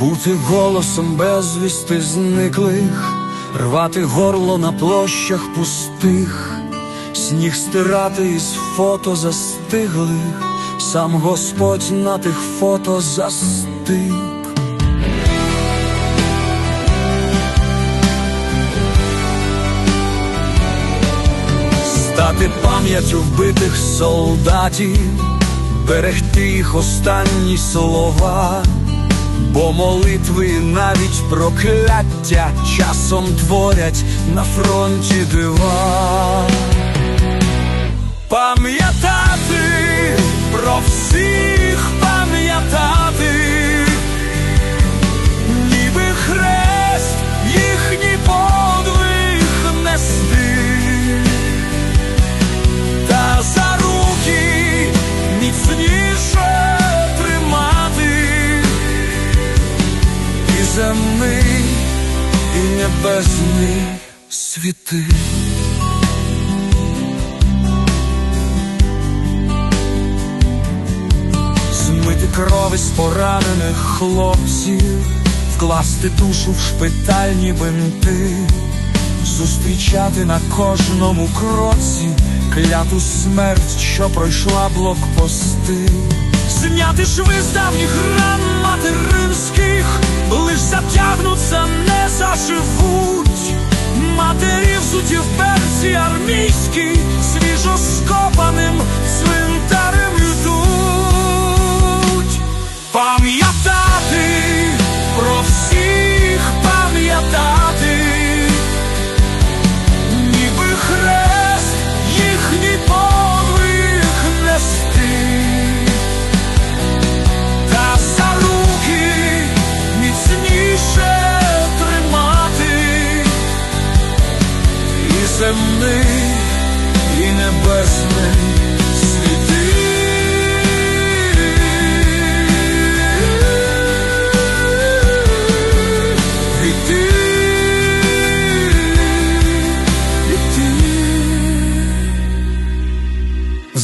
Бути голосом безвісти зниклих, рвати горло на площах пустих, сніг стирати із фото застиглих, сам Господь на тих фото застиг. Стати пам'яттю вбитих солдатів, берегти їх останні слова, бо молитви навіть прокляття часом творять на фронті дива. Пам'ятати земний, і небесний світи. Змити крови з поранених хлопців, вкласти душу в шпитальні бинти, зустрічати на кожному кроці кляту смерть, що пройшла блокпости, зняти шви з давніх ран материнських, лиш затягнуться, не заживуть.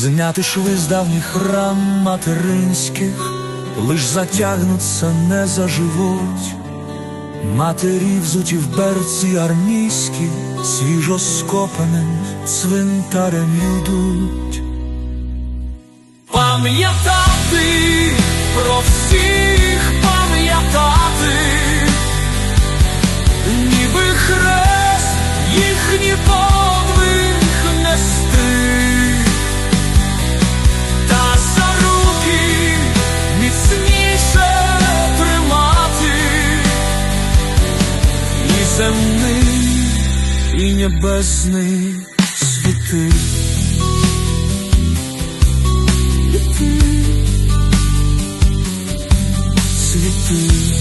Зняти шви з давніх ран материнських, лиш затягнуться, не заживуть. Матері взуті в берці армійські, свіжо скопаним цвинтарем йдуть. Пам'ятати про всіх земний, і небесний світи. Світи.